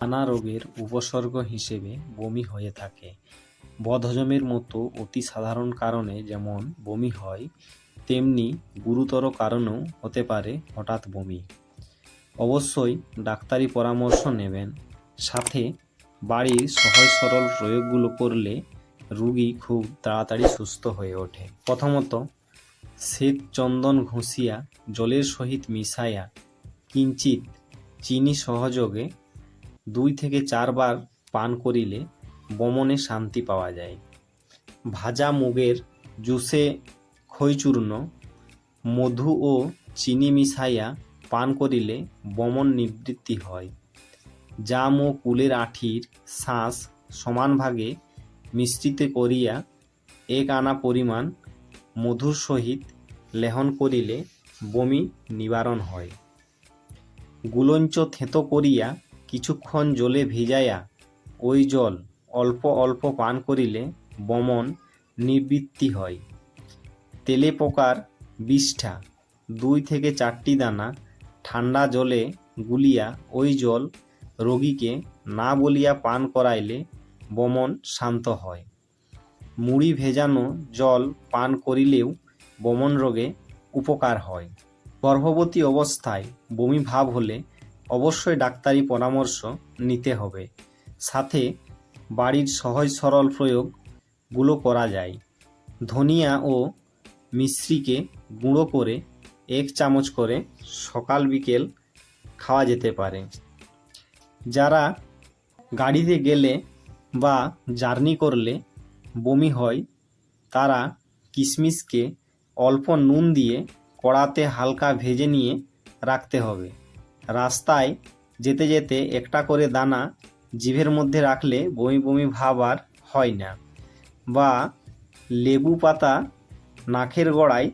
নানা রোগের উপসর্গ হিসেবে বমি হয়ে থাকে। বদহজমের মতো অতি সাধারণ কারণে যেমন বমি হয়, তেমনি গুরুতর কারণেও হতে পারে হঠাৎ বমি। অবশ্যই ডাক্তারি পরামর্শ নেবেন। সাথে বাড়ির সহজ সরল প্রয়োগগুলো করলে রুগী খুব তাড়াতাড়ি সুস্থ হয়ে ওঠে। প্রথমত, শ্বেত চন্দন ঘষিয়া জলের সহিত মিশাইয়া কিঞ্চিত চিনি সহযোগে দুই থেকে চারবার পান করিলে বমনে শান্তি পাওয়া যায়। ভাজা মুগের জুসে খইচূর্ণ মধু ও চিনি মিশাইয়া পান করিলে বমন নিবৃত্তি হয়। জাম ও কুলের আঠির শ্বাস সমান ভাগে মিশ্রিত করিয়া এক আনা পরিমাণ মধুর সহিত লেহন করিলে বমি নিবারণ হয়। গুলঞ্চ থেঁতো করিয়া কিছুক্ষণ জলে ভিজাইয়া ওই জল অল্প অল্প পান করিলে বমন নিবৃত্তি হয়। তেলে পোকার বিষ্ঠা দুই থেকে চারটি দানা ঠান্ডা জলে গুলিয়া ওই জল রোগীকে না বলিয়া পান করাইলে বমন শান্ত হয়। মুড়ি ভেজানো জল পান করিলেও বমন রোগে উপকার হয়। গর্ভবতী অবস্থায় বমি ভাব হলে অবশ্যই ডাক্তারি পরামর্শ নিতে হবে। সাথে বাড়ির সহজ সরল প্রয়োগগুলো করা যায়। ধনিয়া ও মিশ্রিকে গুঁড়ো করে এক চামচ করে সকাল বিকেল খাওয়া যেতে পারে। যারা গাড়িতে গেলে বা জার্নি করলে বমি হয়, তারা কিশমিশকে অল্প নুন দিয়ে কড়াতে হালকা ভেজে নিয়ে রাখতে হবে। রাস্তায় যেতে যেতে একটা করে দানা জিভের মধ্যে রাখলে বমি বমি ভাব আর হয় না। বা লেবু পাতা নাকের গোড়ায়